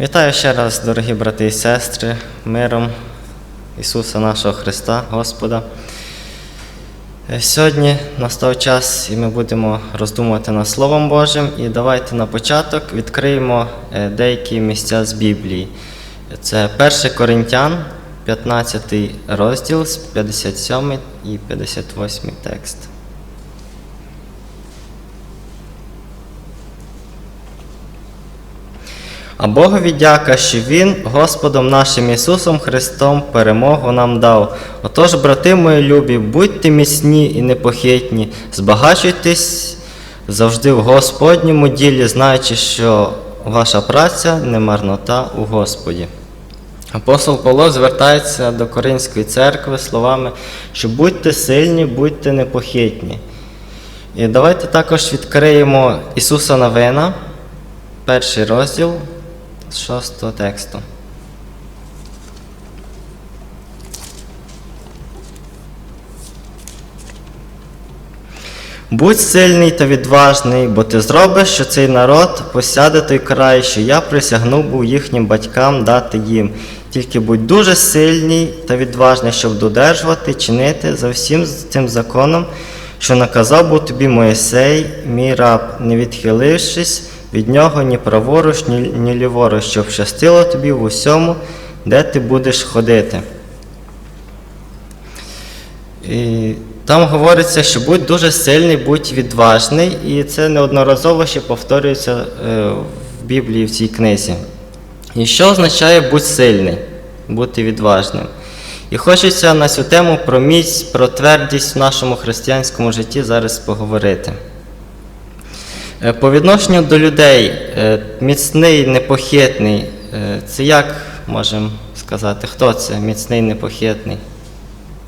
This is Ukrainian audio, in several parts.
Вітаю ще раз, дорогі брати і сестри, миром Ісуса нашого Христа, Господа. Е, Сьогодні настав час, і ми будемо роздумувати над Словом Божим. І давайте на початок відкриємо е, деякі місця з Біблії. Це 1 Коринтян, 15 розділ, з 57 і 58 текст. А Богові дяка, що Він Господом нашим Ісусом Христом перемогу нам дав. Отож, брати мої любі, будьте міцні і непохитні, збагачуйтесь завжди в Господньому ділі, знаючи, що ваша праця не марнота у Господі. Апостол Павло звертається до Коринської церкви словами, що будьте сильні, будьте непохитні. І давайте також відкриємо Ісуса Навина, перший розділ з шостого тексту. Будь сильний та відважний, бо ти зробиш, що цей народ посяде той край, що я присягнув був їхнім батькам дати їм. Тільки будь дуже сильний та відважний, щоб додержувати, чинити за всім цим законом, що наказав був тобі Моїсей, мій раб, не відхилившись від нього ні праворуч, ні, ні ліворуч, щоб щастило тобі в усьому, де ти будеш ходити. І там говориться, що будь дуже сильний, будь відважний, і це неодноразово ще повторюється е, в Біблії в цій книзі. І що означає будь сильний, бути відважним? І хочеться на цю тему про міць, про твердість в нашому християнському житті зараз поговорити. Е, По відношенню до людей, е, міцний, непохитний, е, це як можемо сказати, хто це міцний, непохитний,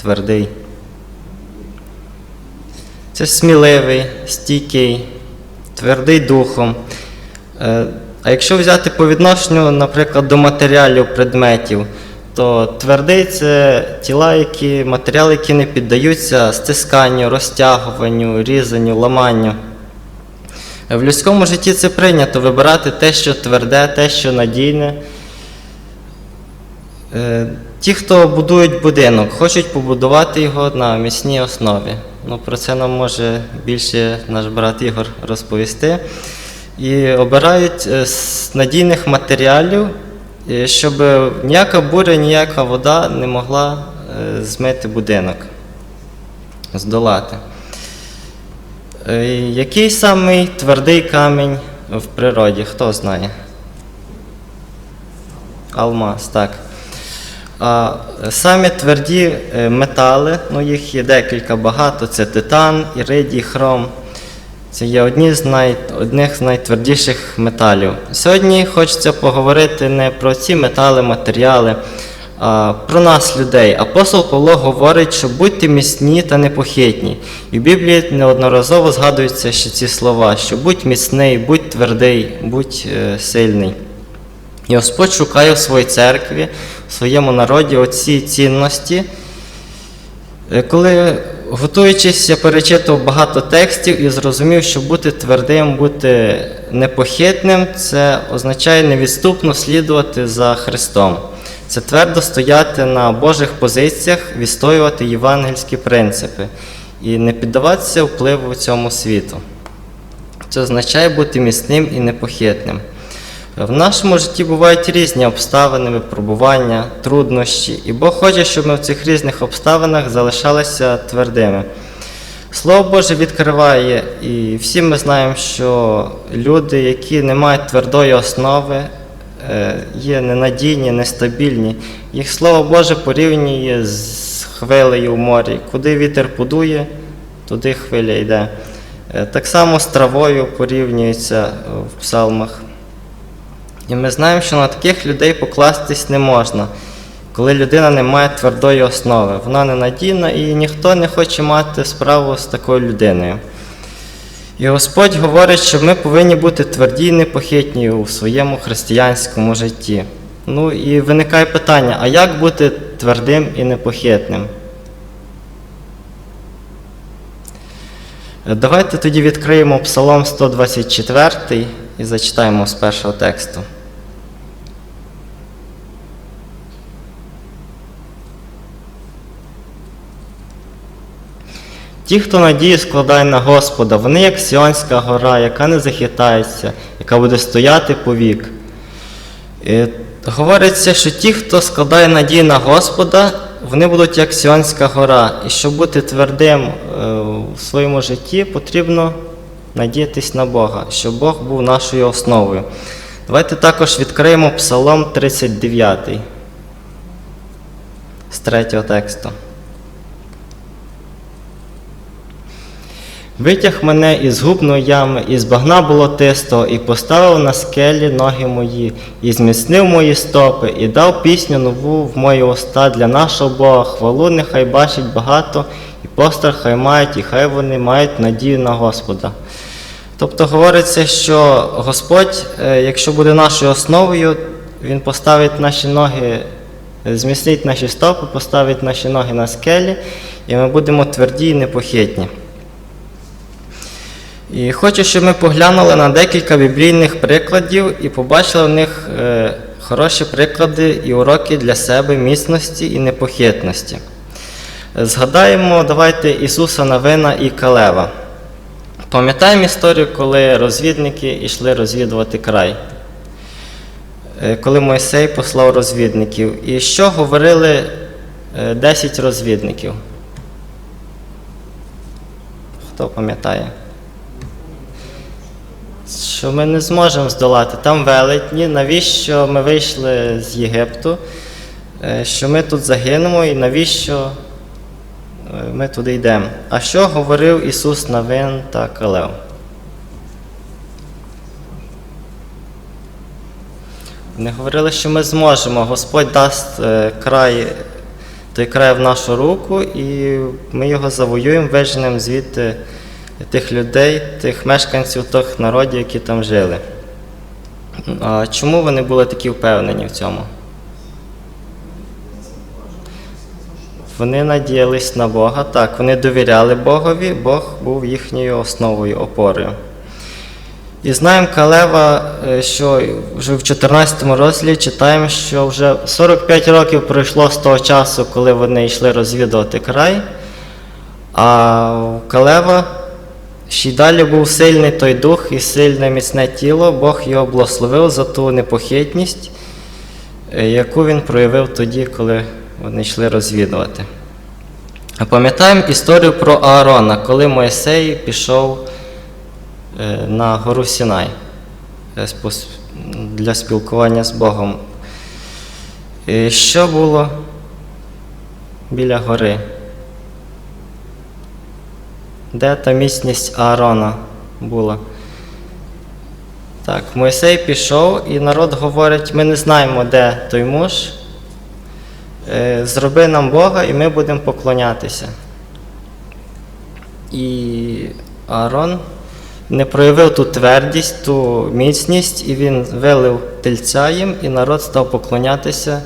твердий? Це сміливий, стійкий, твердий духом. А якщо взяти по відношенню, наприклад, до матеріалів предметів, то твердий це тіла, які, матеріали, які не піддаються стисканню, розтягуванню, різанню, ламанню. В людському житті це прийнято вибирати те, що тверде, те, що надійне. Е, Ті, хто будують будинок, хочуть побудувати його на міцній основі. Ну, про це нам може більше наш брат Ігор розповісти. І обирають е, з надійних матеріалів, е, щоб ніяка буря, ніяка вода не могла змити будинок, здолати. Е, Який самий твердий камінь в природі? Хто знає? Алмаз, так. А самі тверді е, метали, ну їх є декілька багато, це титан, іридій, хром. Це є одні з най, одних з найтвердіших металів. Сьогодні хочеться поговорити не про ці метали, матеріали, про нас, людей. Апостол Павло говорить, що будьте міцні та непохитні. І в Біблії неодноразово згадуються ще ці слова, що будь міцний, будь твердий, будь е, сильний. І Господь шукає в своїй церкві, в своєму народі оці цінності. Е, Коли готуючись, я перечитав багато текстів і зрозумів, що бути твердим, бути непохитним це означає невідступно слідувати за Христом. Це твердо стояти на Божих позиціях, відстоювати євангельські принципи і не піддаватися впливу цьому світу. Це означає бути міцним і непохитним. В нашому житті бувають різні обставини, випробування, труднощі, і Бог хоче, щоб ми в цих різних обставинах залишалися твердими. Слово Боже відкриває, і всі ми знаємо, що люди, які не мають твердої основи, є ненадійні, нестабільні. Їх Слово Боже порівнює з хвилею в морі. Куди вітер подує, туди хвиля йде. Е, Так само з травою порівнюється в псалмах. І ми знаємо, що на таких людей покластись не можна, коли людина не має твердої основи. Вона ненадійна і ніхто не хоче мати справу з такою людиною. І Господь говорить, що ми повинні бути тверді і непохитні у своєму християнському житті. Ну і виникає питання: а як бути твердим і непохитним? Давайте тоді відкриємо Псалом 124 і зачитаємо з першого тексту. Ті, хто надію складає на Господа, вони як Сіонська гора, яка не захитається, яка буде стояти повік. І говориться, що ті, хто складає надію на Господа, вони будуть як Сіонська гора. І щоб бути твердим е, в своєму житті, потрібно надіятись на Бога, щоб Бог був нашою основою. Давайте також відкриємо Псалом 39 з третього тексту. Витяг мене із губної ями, із багна болотистого, і поставив на скелі ноги мої, і зміцнив мої стопи, і дав пісню нову в мої уста для нашого Бога. Хвалу нехай бачить багато, і пострах хай мають, і хай вони мають надію на Господа. Тобто говориться, що Господь, е, якщо буде нашою основою, Він поставить наші ноги, е, зміцнить наші стопи, поставить наші ноги на скелі, і ми будемо тверді і непохитні. І хочу, щоб ми поглянули на декілька біблійних прикладів і побачили в них е, хороші приклади і уроки для себе міцності і непохитності. Е, Згадаємо, давайте Ісуса Навина і Калева. Пам'ятаємо історію, коли розвідники йшли розвідувати край, Е, коли Мойсей послав розвідників. І що говорили е, 10 розвідників? Хто пам'ятає? Що ми не зможемо здолати. Там велетні, навіщо ми вийшли з Єгипту, Е, що ми тут загинемо і навіщо е, ми туди йдемо. А що говорив Ісус Навин та Калев? Вони говорили, що ми зможемо. Господь дасть е, край, той край в нашу руку, і ми його завоюємо, виженемо звідти тих людей, тих мешканців, тих народів, які там жили. А чому вони були такі впевнені в цьому? Вони надіялись на Бога, так, вони довіряли Богові, Бог був їхньою основою, опорою. І знаємо Калева, е, що вже в 14 розділі читаємо, що вже 45 років пройшло з того часу, коли вони йшли розвідувати край, а Калева ще далі був сильний той дух і сильне міцне тіло, Бог його благословив за ту непохитність, е, яку він проявив тоді, коли вони йшли розвідувати. А Пам'ятаємо історію про Аарона, коли Моїсей пішов е, на гору Сінай е, для спілкування з Богом. І Що було біля гори? Де та міцність Аарона була? Так, Мойсей пішов, і народ говорить: ми не знаємо, де той муж. Е, Зроби нам Бога, і ми будемо поклонятися. І Аарон не проявив ту твердість, ту міцність, і він вилив тельця їм, і народ став поклонятися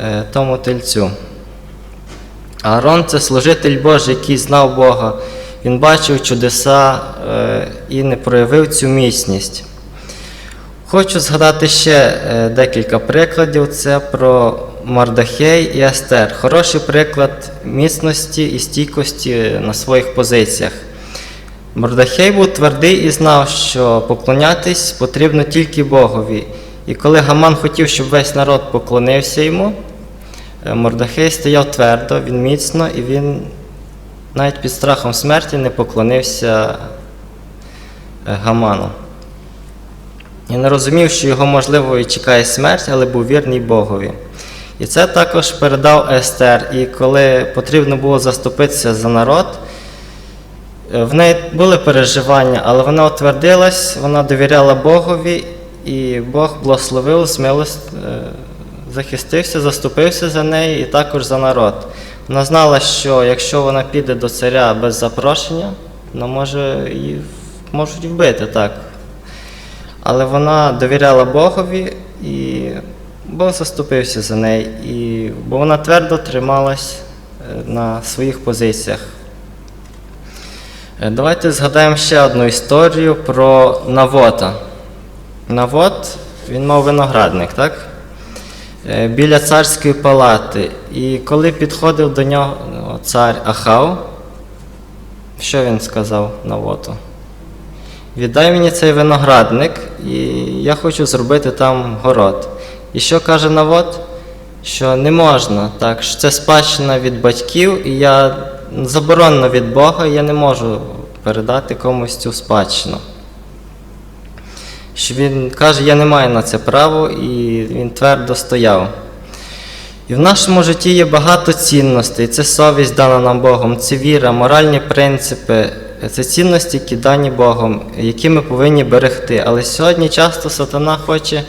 е, тому тельцю. Аарон це служитель Божий, який знав Бога. Він бачив чудеса е, і не проявив цю міцність. Хочу згадати ще е, декілька прикладів. Це про Мардахей і Естер. Хороший приклад міцності і стійкості на своїх позиціях. Мордахей був твердий і знав, що поклонятись потрібно тільки Богові. І коли Гаман хотів, щоб весь народ поклонився йому, Мордахей стояв твердо, він міцно, і він навіть під страхом смерті не поклонився е, Гаману. І не розумів, що його, можливо, і чекає смерть, але був вірний Богові. І це також передав Естер. І коли потрібно було заступитися за народ, е, в неї були переживання, але вона утвердилась, вона довіряла Богові, і Бог благословив, змилост, е, захистився, заступився за неї і також за народ. Вона знала, що якщо вона піде до царя без запрошення, вона може її можуть вбити так. Але вона довіряла Богові, і Бог заступився за неї, і, бо вона твердо трималась е, на своїх позиціях. Е, Давайте згадаємо ще одну історію про Навота. Навот, він мав виноградник, так? Е, Біля царської палати. І коли підходив до нього цар Ахав, що він сказав Навоту? Віддай мені цей виноградник, і я хочу зробити там город. І що каже Навот? Що не можна, так, що це спадщина від батьків, і я заборонено від Бога, я не можу передати комусь цю спадщину. Що він каже, я не маю на це право, і він твердо стояв. І в нашому житті є багато цінностей. Це совість дана нам Богом, це віра, моральні принципи, це цінності, які дані Богом, які ми повинні берегти. Але сьогодні часто сатана хоче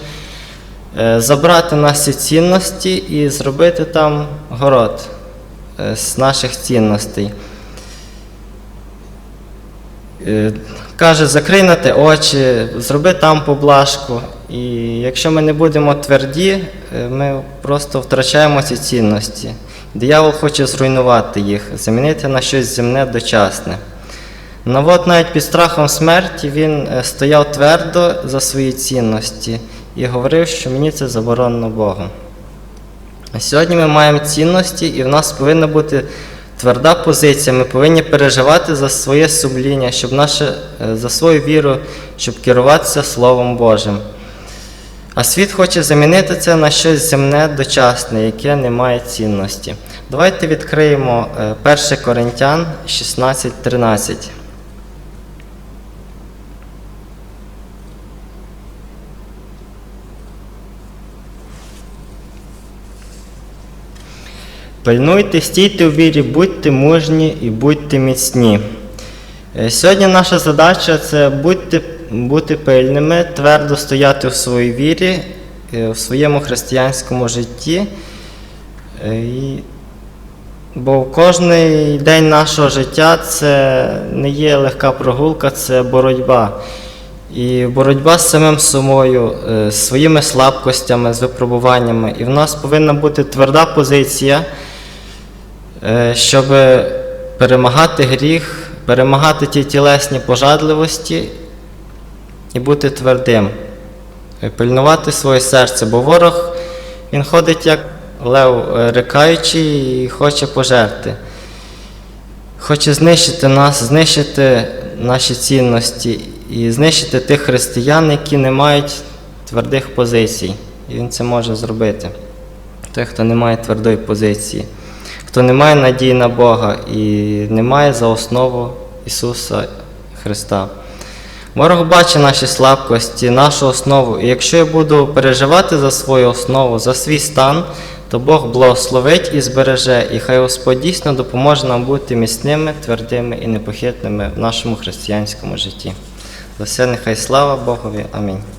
е, забрати нас ці цінності і зробити там город е, з наших цінностей. Е, Каже, закрий очі, зроби там поблажку. І якщо ми не будемо тверді, е, ми просто втрачаємо ці цінності. Диявол хоче зруйнувати їх, замінити на щось земне дочасне. Навод навіть під страхом смерті він е, стояв твердо за свої цінності і говорив, що мені це заборонено Богом. Сьогодні ми маємо цінності, і в нас повинна бути тверда позиція. Ми повинні переживати за своє сумління, щоб наше, е, за свою віру, щоб керуватися Словом Божим. А світ хоче замінити це на щось земне, дочасне, яке не має цінності. Давайте відкриємо е, 1 Коринтян 16.13. Пильнуйте, стійте у вірі, будьте мужні і будьте міцні. Е, Сьогодні наша задача це будьте, бути пильними, твердо стояти в своїй вірі, е, в своєму християнському житті. Е, Бо кожний день нашого життя це не є легка прогулка, це боротьба. І боротьба з самим собою, з своїми слабкостями, з випробуваннями. І в нас повинна бути тверда позиція, щоб перемагати гріх, перемагати ті тілесні пожадливості і бути твердим, і пильнувати своє серце, бо ворог він ходить як лев е, рикаючий і хоче пожерти. Хоче знищити нас, знищити наші цінності і знищити тих християн, які не мають твердих позицій. І він це може зробити. Той, хто не має твердої позиції, хто не має надії на Бога і не має за основу Ісуса Христа. Ворог бачить наші слабкості, нашу основу. І якщо я буду переживати за свою основу, за свій стан, то Бог благословить і збереже, і хай Господь дійсно допоможе нам бути міцними, твердими і непохитними в нашому християнському житті. За все нехай слава Богові. Амінь.